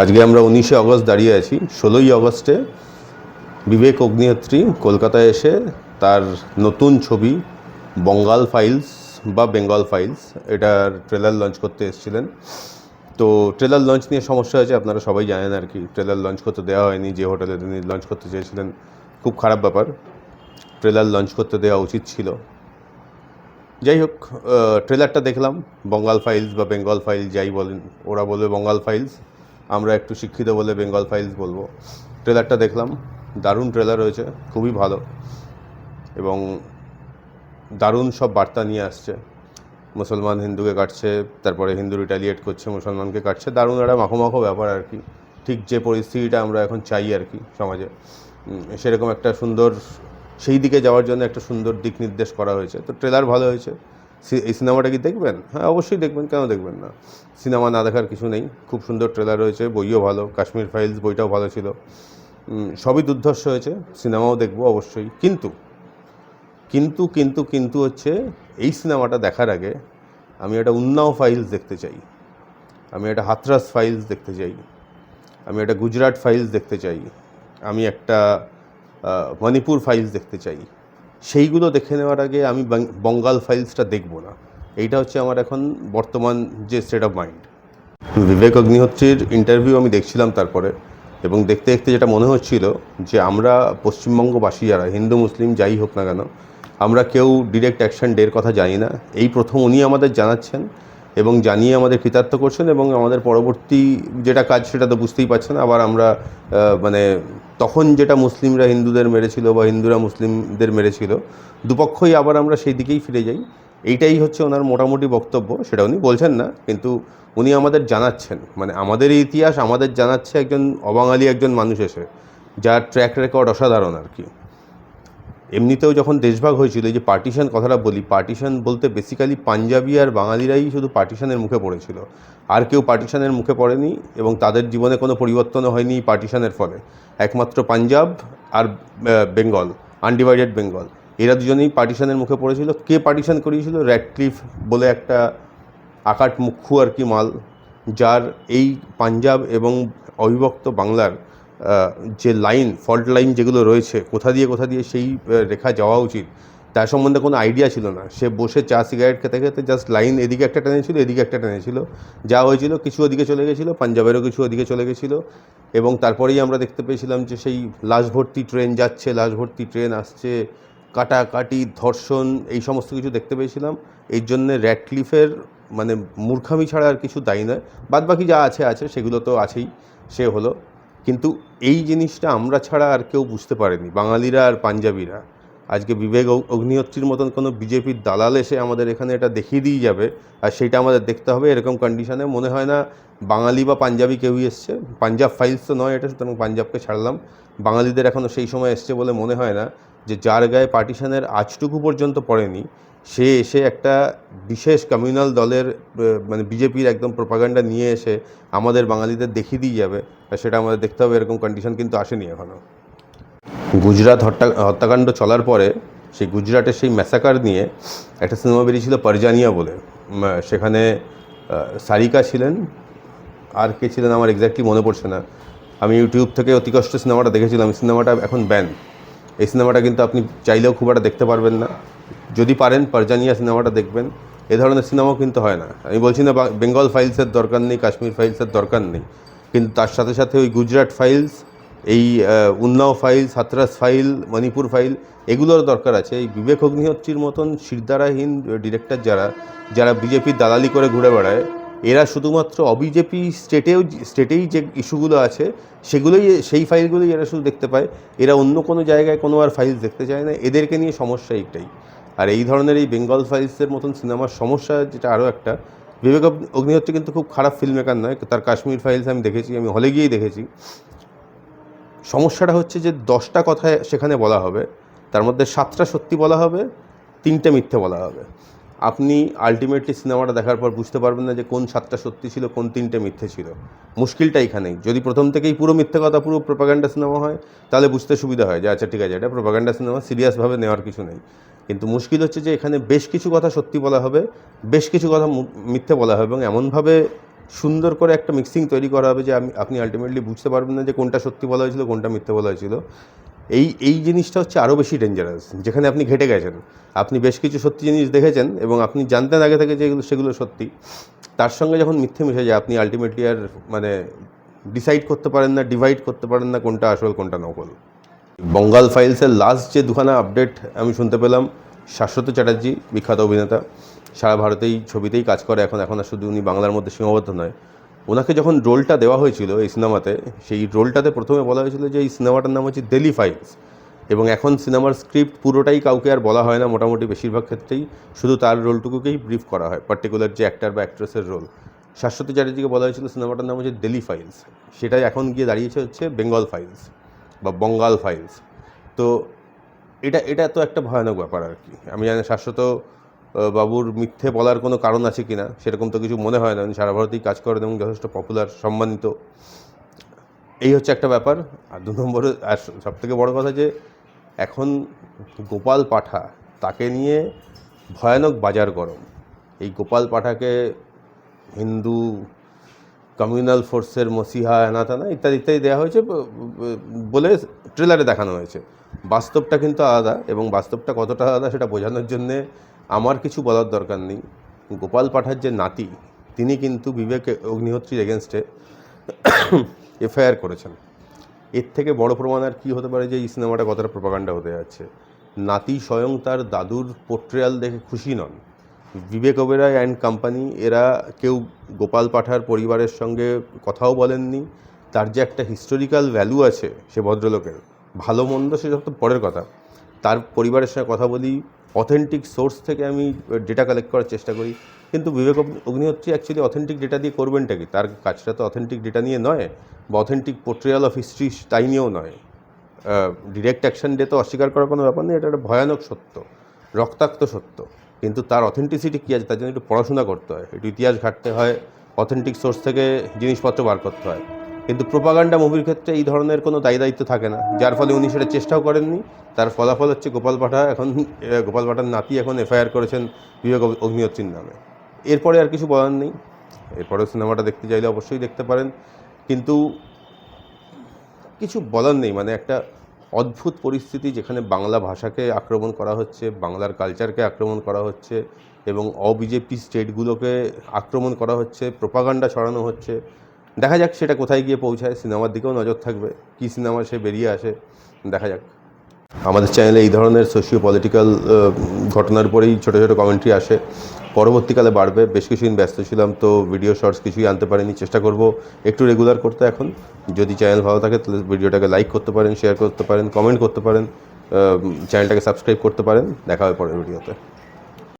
আজকে আমরা উনিশে আগস্ট দাঁড়িয়ে আছি। ষোলোই আগস্টে বিবেক অগ্নিহোত্রী কলকাতায় এসে তার নতুন ছবি বঙ্গাল ফাইলস বা বেঙ্গল ফাইলস, এটার ট্রেলার লঞ্চ করতে এসেছিলেন। তো ট্রেলার লঞ্চ নিয়ে সমস্যা হয়েছে, আপনারা সবাই জানেন আর কি। ট্রেলার লঞ্চ করতে দেওয়া হয়নি, যে হোটেলে তিনি লঞ্চ করতে চেয়েছিলেন, খুব খারাপ ব্যাপার। ট্রেলার লঞ্চ করতে দেওয়া উচিত ছিল। যাই হোক ট্রেলারটা দেখলাম, বঙ্গাল ফাইলস বা বেঙ্গল ফাইল যাই বলেন, ওরা বলবে বঙ্গাল ফাইলস। আমরা একটু শিক্ষিত বলে বেঙ্গল ফাইলস বলব। ট্রেলারটা দেখলাম। দারুণ ট্রেলার হয়েছে খুবই ভালো। এবং দারুণ সব বার্তা নিয়ে আসছে। মুসলমান হিন্দুকে কাটছে, তারপরে হিন্দু রিটালিয়েট করছে, মুসলমানকে কাটছে। দারুণ একটা মাখো ব্যাপার আর কি। ঠিক যে পরিস্থিতিটা আমরা এখন চাই আর কি সমাজে। সেরকম একটা সুন্দর, সেই দিকে যাওয়ার জন্য একটা সুন্দর দিক নির্দেশ করা হয়েছে। তো ট্রেলার ভালো হয়েছে। এই সিনেমাটা কি দেখবেন? হ্যাঁ অবশ্যই দেখবেন। কেন দেখবেন না? সিনেমা না দেখার কিছু নেই। খুব সুন্দর ট্রেলার রয়েছে, বইও ভালো, কাশ্মীর ফাইলস বইটাও ভালো ছিল। সবই দুর্ধর্ষ হয়েছে, সিনেমাও দেখব অবশ্যই। কিন্তু কিন্তু কিন্তু কিন্তু হচ্ছে, এই সিনেমাটা দেখার আগে আমি একটা উন্নাও ফাইলস দেখতে চাই। আমি একটা হাতরাস ফাইলস দেখতে চাই। আমি একটা গুজরাট ফাইলস দেখতে চাই। আমি একটা মণিপুর ফাইলস দেখতে চাই। সেইগুলো দেখে নেওয়ার আগে আমি বঙ্গাল ফাইলসটা দেখব না। এইটা হচ্ছে আমার এখন বর্তমান যে স্টেট অফ মাইন্ড বিবেক অগ্নিহোত্রীর ইন্টারভিউ আমি দেখছিলাম তারপরে, এবং দেখতে দেখতে যেটা মনে হচ্ছিল যে আমরা পশ্চিমবঙ্গবাসী যারা, হিন্দু, মুসলিম, যাই হোক না কেন, আমরা কেউ ডিরেক্ট অ্যাকশন ডের কথা জানি না। এই প্রথম উনি আমাদের জানাচ্ছেন এবং জানিয়ে আমাদের কৃতার্থ করছেন এবং আমাদের পরবর্তী যেটা কাজ সেটা তো বুঝতেই পারছেন, আবার আমরা মানে তখন যেটা মুসলিমরা হিন্দুদের মেরেছিল বা হিন্দুরা মুসলিমদের মেরেছিল, দুপক্ষই আবার আমরা সেই দিকেই ফিরে যাই। এইটাই হচ্ছে ওনার মোটামুটি বক্তব্য, সেটা উনি বলছেন না, কিন্তু উনি আমাদের জানাচ্ছেন। মানে আমাদের ইতিহাস আমাদের জানাচ্ছে একজন অবাঙালি একজন মানুষ এসে, যার ট্র্যাক রেকর্ড অসাধারণ আর কি। এমনিতেও যখন দেশভাগ হয়েছিল যে পার্টিশন কথাটা বলি পার্টিশন বলতে বেসিক্যালি পাঞ্জাবি আর বাঙালিরাই শুধু পার্টিশনের মুখে পড়েছিল। আর কেউ পার্টিশনের মুখে পড়েনি এবং তাদের জীবনে কোনো পরিবর্তনও হয়নি পার্টিশনের ফলে। একমাত্র পাঞ্জাব আর বেঙ্গল আনডিভাইডেড বেঙ্গল। এরা দুজনেই পার্টিশনের মুখে পড়েছিল। কে পার্টিশন করিয়েছিল? র্যাডক্লিফ বলে একটা আকাট মুখ্যু আর কি মাল, যার এই পাঞ্জাব এবং অবিভক্ত বাংলার যে লাইন, ফল্ট লাইন যেগুলো রয়েছে, কোথা দিয়ে কোথা দিয়ে সেই রেখা যাওয়া উচিত, তার সম্বন্ধে কোনো আইডিয়া ছিল না। সে বসে চা সিগারেট খেতে খেতে জাস্ট লাইন এদিকে একটা টেনেছিল এদিকে একটা টেনেছিল যা হয়েছিল, কিছু ওদিকে চলে গেছিল, পাঞ্জাবেরও কিছু ওদিকে চলে গেছিল। এবং তারপরেই আমরা দেখতে পেয়েছিলাম যে সেই লাশ ভর্তি ট্রেন যাচ্ছে, লাশ ভর্তি ট্রেন আসছে, কাটাকাটি, ধর্ষণ, এই সমস্ত কিছু দেখতে পেয়েছিলাম। এই জন্যে র্যাডক্লিফের মানে মূর্খামি ছাড়া আর কিছু দায়ী নয়। বাদ বাকি যা আছে আছে, সেগুলো তো আছেই। সে হলো। এই জিনিসটা আমরা ছাড়া আর কেউ বুঝতে পারেনি। বাঙালিরা আর পাঞ্জাবিরা। আজকে বিবেক অগ- অগ্নিহোত্রীর মতন কোনো বিজেপির দালাল এসে আমাদের এখানে এটা দেখিয়ে দিয়ে যাবে আর সেটা আমাদের দেখতে হবে, এরকম কন্ডিশনে মনে হয় না বাঙালি বা পাঞ্জাবি কেউই এসছে। পাঞ্জাব ফাইলস তো নয় এটা, সুতরাং পাঞ্জাবকে ছাড়লাম। বাঙালিদের এখনও সেই সময় এসছে বলে মনে হয় না যে যার গায়ে পার্টিশানের আজটুকু পর্যন্ত পড়েনি। সে এসে একটা বিশেষ কমিউনাল দলের মানে বিজেপির একদম প্রপাগান্ডা নিয়ে এসে আমাদের বাঙালিদের দেখিয়ে দিয়ে যাবে। সেটা আমাদের দেখতে হবে, এরকম কন্ডিশন কিন্তু আসেনি এখনও গুজরাট হত্যা, হত্যাকাণ্ড চলার পরে সেই গুজরাটের সেই ম্যাসাকার নিয়ে একটা সিনেমা বেরিয়েছিল পারজানিয়া বলে। সেখানে সারিকা ছিলেন। আর কে ছিলেন আমার এক্স্যাক্টলি মনে পড়ছে না। আমি ইউটিউব থেকে অতি কষ্ট সিনেমাটা দেখেছিলাম। সিনেমাটা এখন ব্যান এই সিনেমাটা কিন্তু আপনি চাইলেও খুব একটা দেখতে পারবেন না। যদি পারেন পারজানিয়া সিনেমাটা দেখবেন। এ ধরনের সিনেমাও কিন্তু হয় না। আমি বলছি না বেঙ্গল ফাইলসের দরকার নেই, কাশ্মীর ফাইলসের দরকার নেই। কিন্তু তার সাথে সাথে ওই গুজরাট ফাইলস, এই Unnao file Hathras file, Manipur file, এগুলোর দরকার আছে। এই বিবেক অগ্নিহোত্রীর মতন শিরদারাহীন ডিরেক্টর যারা যারা বিজেপির দালালি করে ঘুরে বেড়ায়, এরা শুধুমাত্র অবিজেপি স্টেটেও, স্টেটেই যে ইস্যুগুলো আছে, সেগুলোই, সেই ফাইলগুলোই এরা শুধু দেখতে পায়। এরা অন্য কোনো জায়গায় কোনো আর ফাইল দেখতে চায় না। এদেরকে নিয়ে সমস্যা এইটাই। আর এই ধরনের এই বেঙ্গল ফাইলসের মতন সিনেমার সমস্যা যেটা আরও একটা বিবেক অগ্নি- অগ্নিহোত্রী কিন্তু খুব খারাপ ফিল্ম মেকার নয়, তার কাশ্মীর ফাইলস আমি দেখেছি, আমি হলে গিয়েই দেখেছি। সমস্যাটা হচ্ছে যে দশটা কথা সেখানে বলা হবে, তার মধ্যে সাতটা সত্যি বলা হবে, তিনটে মিথ্যে বলা হবে। আপনি আলটিমেটলি সিনেমাটা দেখার পর বুঝতে পারবেন না যে কোন সাতটা সত্যি ছিল, কোন তিনটে মিথ্যে ছিল। মুশকিলটা এখানেই যদি প্রথম থেকেই পুরো মিথ্যে কথা, পুরো প্রোপাগান্ডা সিনেমা হয়, তাহলে বুঝতে সুবিধা হয় যে আচ্ছা ঠিক আছে, এটা প্রোপাগান্ডা সিনেমা সিরিয়াসভাবে নেওয়ার কিছু নেই। কিন্তু মুশকিল হচ্ছে যে, এখানে বেশ কিছু কথা সত্যি বলা হবে, বেশ কিছু কথা মিথ্যে বলা হবে এবং এমনভাবে সুন্দর করে একটা মিক্সিং তৈরি করা হবে যে, আমি, আপনি আলটিমেটলি বুঝতে পারবেন না যে, কোনটা সত্যি বলা হয়েছিল, কোনটা মিথ্যে বলা হয়েছিল। এই এই জিনিসটা হচ্ছে আরও বেশি ডেঞ্জারাস যেখানে আপনি ঘেটে গেছেন। আপনি বেশ কিছু সত্যি জিনিস দেখেছেন এবং আপনি জানতেন আগে থেকে যে এগুলো, সেগুলো সত্যি। তার সঙ্গে যখন মিথ্যে মিশে যায়, আপনি আলটিমেটলি আর মানে ডিসাইড করতে পারেন না ডিভাইড করতে পারেন না কোনটা আসল, কোনটা নকল। বঙ্গাল ফাইলসের লাস্ট যে দুখানা আপডেট আমি শুনতে পেলাম, শাশ্বত চ্যাটার্জি, বিখ্যাত অভিনেতা, সারা ভারতেই ছবিতেই কাজ করে, এখন এখন আর শুধু উনি বাংলার মধ্যে সীমাবদ্ধ নয়। ওনাকে যখন রোলটা দেওয়া হয়েছিল এই সিনেমাতে, সেই রোলটাতে প্রথমে বলা হয়েছিল যে এই সিনেমাটার নাম হচ্ছে দিল্লি ফাইলস। এবং এখন সিনেমার স্ক্রিপ্ট পুরোটাই কাউকে আর বলা হয় না, মোটামুটি বেশিরভাগ ক্ষেত্রেই শুধু তার রোলটুকুকেই ব্রিফ করা হয় পার্টিকুলার যে অ্যাক্টার বা অ্যাক্ট্রেসের রোল শাশ্বতী চ্যাটার্জিকে বলা হয়েছিল সিনেমাটার নাম হচ্ছে দিল্লি ফাইলস। সেটাই এখন গিয়ে দাঁড়িয়েছে হচ্ছে বেঙ্গল ফাইলস বা বঙ্গাল ফাইলস। তো এটা এটা তো একটা ভয়ানক ব্যাপার আর কি। আমি জানি শাশ্বত বাবুর মিথ্যে বলার কোনো কারণ আছে কি না সেরকম তো কিছু মনে হয় না। উনি সারা ভারতেই কাজ করেন এবং যথেষ্ট পপুলার সম্মানিত। এই হচ্ছে একটা ব্যাপার। আর দু নম্বরে, আর সব থেকে বড় কথা যে, এখন গোপাল পাঠা, তাকে নিয়ে ভয়ানক বাজার গরম। এই গোপাল পাঠাকে হিন্দু কমিউনাল ফোর্সের মসিহা, এনাতানা, ইত্যাদি ইত্যাদি দেওয়া হয়েছে বলে ট্রেলারে দেখানো হয়েছে। বাস্তবটা কিন্তু আলাদা এবং বাস্তবটা কতটা আলাদা সেটা বোঝানোর জন্যে আমার কিছু বলার দরকার নেই। গোপাল পাঠার যে নাতি, তিনি কিন্তু বিবেক অগ্নিহোত্রীর এগেনস্টে এফআইআর করেছেন। এর থেকে বড় প্রমাণ আর কী হতে পারে যে এই সিনেমাটা কতটা প্রপাগান্ডা হতে যাচ্ছে? নাতি স্বয়ং তার দাদুর পোর্ট্রেয়াল দেখে খুশি নন। বিবেক ওবেরয় অ্যান্ড কোম্পানি এরা কেউ গোপাল পাঠার পরিবারের সঙ্গে কথাও বলেননি। তার যে একটা হিস্টোরিক্যাল ভ্যালু আছে সে ভদ্রলোকের, ভালো মন্দ সে সব তো পরের কথা। তার পরিবারের সঙ্গে কথা বলি অথেন্টিক সোর্স থেকে আমি ডেটা কালেক্ট করার চেষ্টা করি। কিন্তু বিবেক অগ্নি- অগ্নিহোত্রী অ্যাকচুয়ালি অথেন্টিক ডেটা দিয়ে করবেনটা কি? তার কাজটা তো অথেন্টিক ডেটা নিয়ে নয়, বা অথেন্টিক পোর্ট্রিয়াল অফ হিস্ট্রি তাই নিয়েও নয়। ডিরেক্ট অ্যাকশন ডে তো অস্বীকার করার কোনো ব্যাপার নেই, এটা একটা ভয়ানক সত্য, রক্তাক্ত সত্য। কিন্তু তার অথেন্টিসিটি কী আছে তার জন্য একটু পড়াশোনা করতে হয়, একটু ইতিহাস ঘাটতে হয় অথেন্টিক সোর্স থেকে জিনিসপত্র বার করতে হয়। কিন্তু প্রোপাগান্ডা মুভির ক্ষেত্রে এই ধরনের কোনো দায়ী দায়িত্ব থাকে না। যার ফলে উনি সেটা চেষ্টাও করেননি। তার ফলাফল হচ্ছে গোপাল পাঠা এখন গোপাল পাঠার নাতি এখন এফআইআর করেছেন বিবেক অগ- অগ্নিহোত্রীর নামে। এরপরে আর কিছু বলার নেই। এরপরেও সিনেমাটা দেখতে চাইলে অবশ্যই দেখতে পারেন। কিন্তু কিছু বলার নেই। মানে একটা অদ্ভুত পরিস্থিতি যেখানে বাংলা ভাষাকে আক্রমণ করা হচ্ছে, বাংলার কালচারকে আক্রমণ করা হচ্ছে এবং অবিজেপি স্টেটগুলোকে আক্রমণ করা হচ্ছে, প্রোপাগান্ডা ছড়ানো হচ্ছে। দেখা যাক সেটা কোথায় গিয়ে পৌঁছায়, সিনেমার দিকেও নজর থাকবে, কী সিনেমা সে বেরিয়ে আসে, দেখা যাক। আমাদের চ্যানেলে এই ধরনের সোশিও পলিটিক্যাল ঘটনার উপরেই ছোটো ছোটো কমেন্ট্রি আসে। পরবর্তীকালে বাড়বে, বেশ কিছুদিন ব্যস্ত ছিলাম, তো ভিডিও শর্টস কিছুই আনতে পারিনি, চেষ্টা করব একটু রেগুলার করতে এখন। যদি চ্যানেল ভালো থাকে, তাহলে ভিডিওটাকে লাইক করতে পারেন শেয়ার করতে পারেন কমেন্ট করতে পারেন চ্যানেলটাকে সাবস্ক্রাইব করতে পারেন। দেখা হবে পরের ভিডিওতে